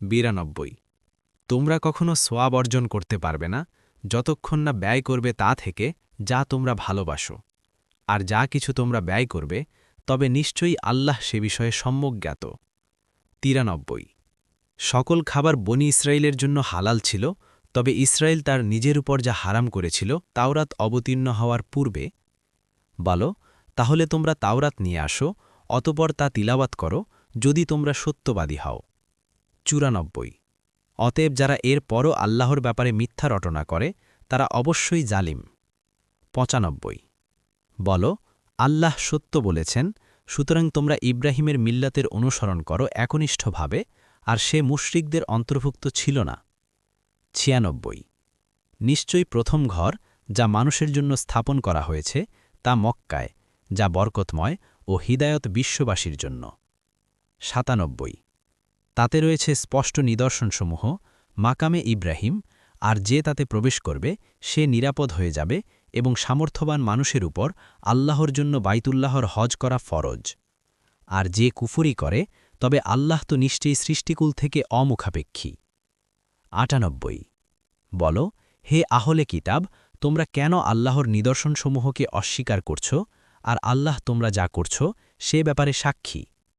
বিরানব্বই। তোমরা কখনো সোয়াব অর্জন করতে পারবে না, যতক্ষণ না ব্যয় করবে তা থেকে যা তোমরা ভালোবাসো। আর যা কিছু তোমরা ব্যয় করবে, তবে নিশ্চয়ই আল্লাহ সে বিষয়ে সম্যক জ্ঞাত। তিরানব্বই। সকল খাবার বনি ইসরায়েলের জন্য হালাল ছিল, তবে ইসরায়েল তার নিজের উপর যা হারাম করেছিল, তাওরাত অবতীর্ণ হওয়ার পূর্বে, বলো, তাহলে তোমরা তাওরাত নিয়ে আসো, অতপর তা তিলাবাত করো, যদি তোমরা সত্যবাদী হও। চুরানব্বই। অতএব যারা এর পরও আল্লাহর ব্যাপারে মিথ্যা রটনা করে, তারা অবশ্যই জালিম। পঁচানব্বই। বল, আল্লাহ সত্য বলেছেন, সুতরাং তোমরা ইব্রাহিমের মিল্লাতের অনুসরণ করো একনিষ্ঠভাবে, আর সে মুশরিকদের অন্তর্ভুক্ত ছিল না। ছিয়ানব্বই। নিশ্চয়ই প্রথম ঘর যা মানুষের জন্য স্থাপন করা হয়েছে, তা মক্কায়, যা বরকতময় ও হিদায়ত বিশ্ববাসীর জন্য। সাতানব্বই। তাতে রয়েছে স্পষ্ট নিদর্শনসমূহ, মাকামে ইব্রাহিম, আর যে তাতে প্রবেশ করবে, সে নিরাপদ হয়ে যাবে এবং সামর্থ্যবান মানুষের উপর আল্লাহর জন্য বাইতুল্লাহর হজ করা ফরজ। আর যে কুফুরি করে, তবে আল্লাহ তো নিশ্চয়ই সৃষ্টিকুল থেকে অমুখাপেক্ষী। আটানব্বই। বল, হে আহলে কিতাব, তোমরা কেন আল্লাহর নিদর্শনসমূহকে অস্বীকার করছ, আর আল্লাহ তোমরা যা করছ, সে ব্যাপারে সাক্ষী?